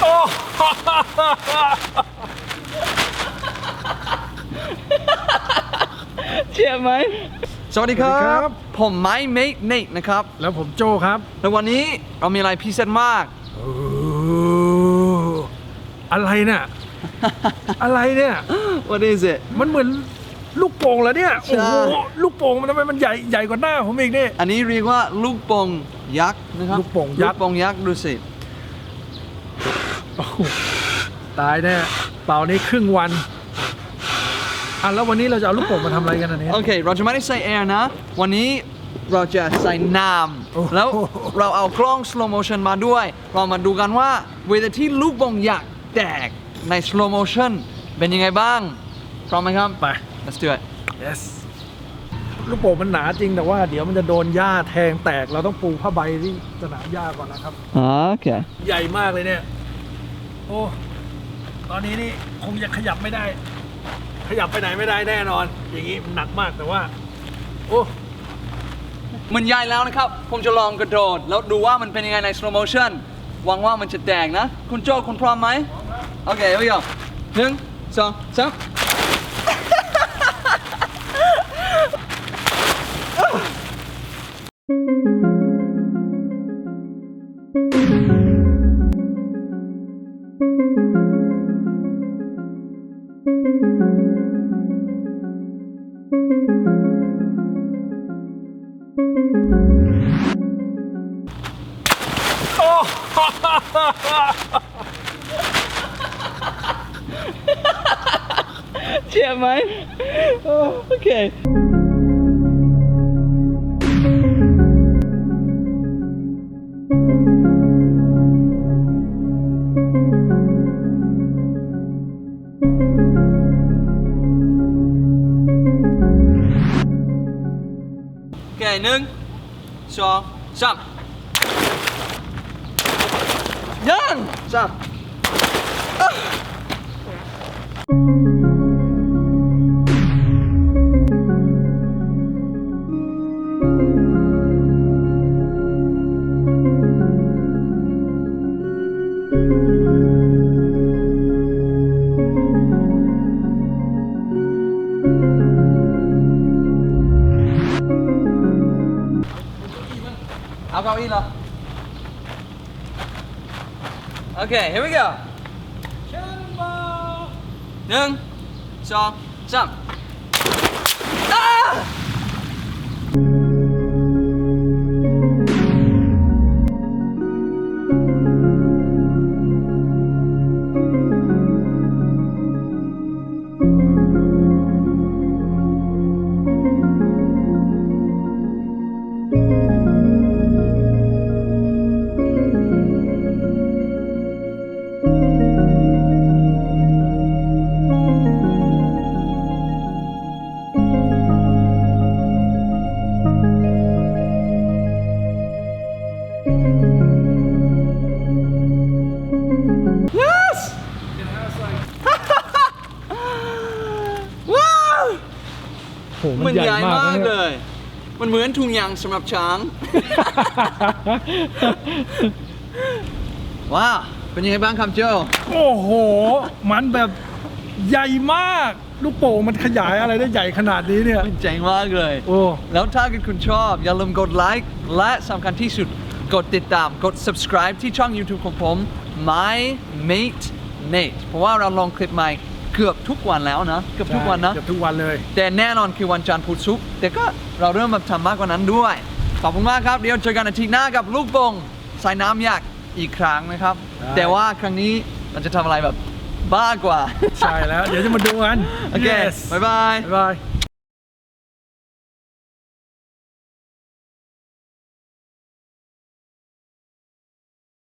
โอ้เชื่อไหมสวัสดีครัสวัสดีครับ บ ผมไม้เมกเนตนะครับ แล้วผมโจครับแล้ววันนี้เรามีอะไรพิเศษมาก โอ้อะไรเนี่ย อะไรเนี่ย What is it มันเหมือนลูกโป่งแล้วเนี่ย ใช่ โอ้โห ลูกโป่งมันทำไมมันใหญ่ใหญ่กว่าหน้าผมอีกนี่อันนี้เรียกว่าลูกโป่งยักษ์นะครับลูกโป่งยักษ์ ลูกโป่งยักษ์ดูสิโอ้โห ตายแน่เป่านี้ครึ่งวันอะแล้ววันนี้เราจะเอาลูกโป่งมาทำอะไรกันอันนี้ โอเค เราจะไม่ได้ใส่แอร์นะ วันนี้เราจะใส่น้โอ้โหำแล้วเราเอากล้อง slow motion มาด้วย เรามาดูกันว่าเวลาที่ลูกโป่งยักษ์แตกใน slow motion เป็นยังไงบ้างพร้อมไหมครับ ไป let's do it yes ลูกโป่งมันหนาจริงแต่ว่าเดี๋ยวมันจะโดนหญ้าแทงแตก เราต้องปูผ้าใบที่สนามหญ้าก่อนนะครับ โอเค ใหญ่มากเลยเนี่ย โอ้ ตอนนี้นี่คงจะขยับไม่ได้ ขยับไปไหนไม่ได้แน่นอน อย่างนี้มันหนักมากแต่ว่า โอ้มันใหญ่แล้วนะครับ ผมจะลองกระโดด แล้วดูว่ามันเป็นยังไงใน slow motion หวังว่ามันจะแตกนะ คุณโจคุณพร้อมไหมโอเค here we go หนึ่งสองสาม เชื่อไหมโอเค โอเคหนึ่งสองสามยังสาม เอาเก้าอี้เหรอ โอเค here we go หนึ่งสองสาม โหมันใหญ่มากนะเลเนี่ยยมันเหมือนถุงยางสำหรับช้าง ว้าว เป็นยังไงบ้างครับโจโอ้โห มันแบบใหญ่มาก ลูกโป่งมันขยายอะไรได้ใหญ่ขนาดนี้เนี่ย เจ๋งมากเลย โอ้ แล้วถ้าเกิดคุณชอบ อย่าลืมกดไลค์และสำคัญที่สุดกดติดตามกด subscribe ที่ช่อง YouTube ของผม My Mate Nate เพราะว่าเราลงคลิปใหม่ เกือบทุกวันแล้วนะ เกือบทุกวันนะ เกือบทุกวันเลย แต่แน่นอนคือวันจันทร์พุธศุกร์แต่ก็เราเริ่มมาทำมากกว่านั้นด้วย ขอบคุณมากครับ เดี๋ยวเจอกันอาทิตย์หน้ากับลูกโป่งสายน้ำยักษ์อีกครั้งนะครับแต่ว่าครั้งนี้เราจะทำอะไรแบบบ้ากว่า ใช่แล้ว เดี๋ยวจะมาดูกัน โอเค Yes บ๊ายบาย บ๊ายบาย